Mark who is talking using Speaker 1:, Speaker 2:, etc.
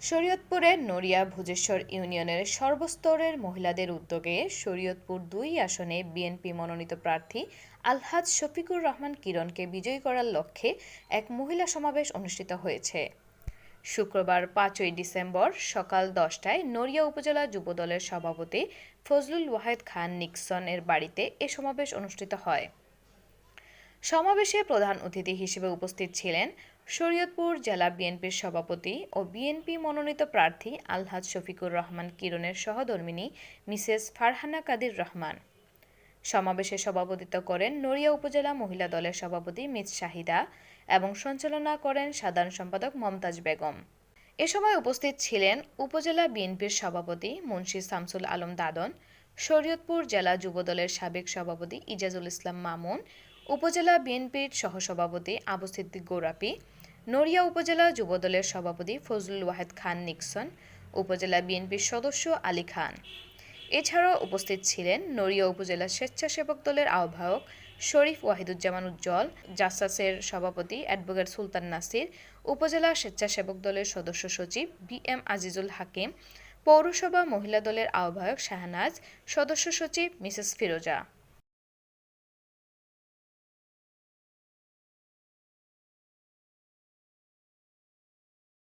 Speaker 1: শরীয়তপুরের নড়িয়া ভুজেশ্বর ইউনিয়নের সর্বস্তরের মহিলাদের উদ্যোগে শরীয়তপুর দুই আসনে বিএনপি মনোনীত প্রার্থী আলহাজ শফিকুর রহমান কিরণকে বিজয়ী করার লক্ষ্যে এক মহিলা সমাবেশ অনুষ্ঠিত হয়েছে। শুক্রবার পাঁচই ডিসেম্বর সকাল দশটায় নড়িয়া উপজেলা যুবদলের সভাপতি ফজলুল ওয়াহেদ খান নিক্সন এর বাড়িতে এ সমাবেশ অনুষ্ঠিত হয়। সমাবেশে প্রধান অতিথি হিসেবে উপস্থিত ছিলেন শরীয়তপুর জেলা বিএনপির সভাপতি ও বিএনপি মনোনীত প্রার্থী আলহাজ শফিকুর রহমান কিরণের সহধর্মিনী মিসেস ফারহানা কাদির রহমান। সমাবেশে সভাপতিত্ব করেন নড়িয়া উপজেলা মহিলা দলের সভাপতি মিস শাহিদা এবং সঞ্চালনা করেন সাধারণ সম্পাদক মমতাজ বেগম। এ সময় উপস্থিত ছিলেন উপজেলা বিএনপির সভাপতি মুন্সি শামসুল আলম দাদন, শরীয়তপুর জেলা যুবদলের সাবেক সভাপতি ইজাজুল ইসলাম মামুন উপজেলা বিএনপির সহসভাপতি আবু সিদ্দিক গোরাপি, নড়িয়া উপজেলা যুবদলের সভাপতি ফজলুল ওয়াহেদ খান নিক্সন, উপজেলা বিএনপির সদস্য আলী খান। এছাড়াও উপস্থিত ছিলেন নড়িয়া উপজেলা স্বেচ্ছাসেবক দলের আহ্বায়ক শরীফ ওয়াহিদুজ্জামান উজ্জ্বল জাসাসের সভাপতি অ্যাডভোকেট সুলতান নাসির, উপজেলা স্বেচ্ছাসেবক দলের সদস্য সচিব বি এম আজিজুল হাকিম, পৌরসভা মহিলা দলের আহ্বায়ক শাহনাজ, সদস্য সচিব মিসেস ফিরোজা।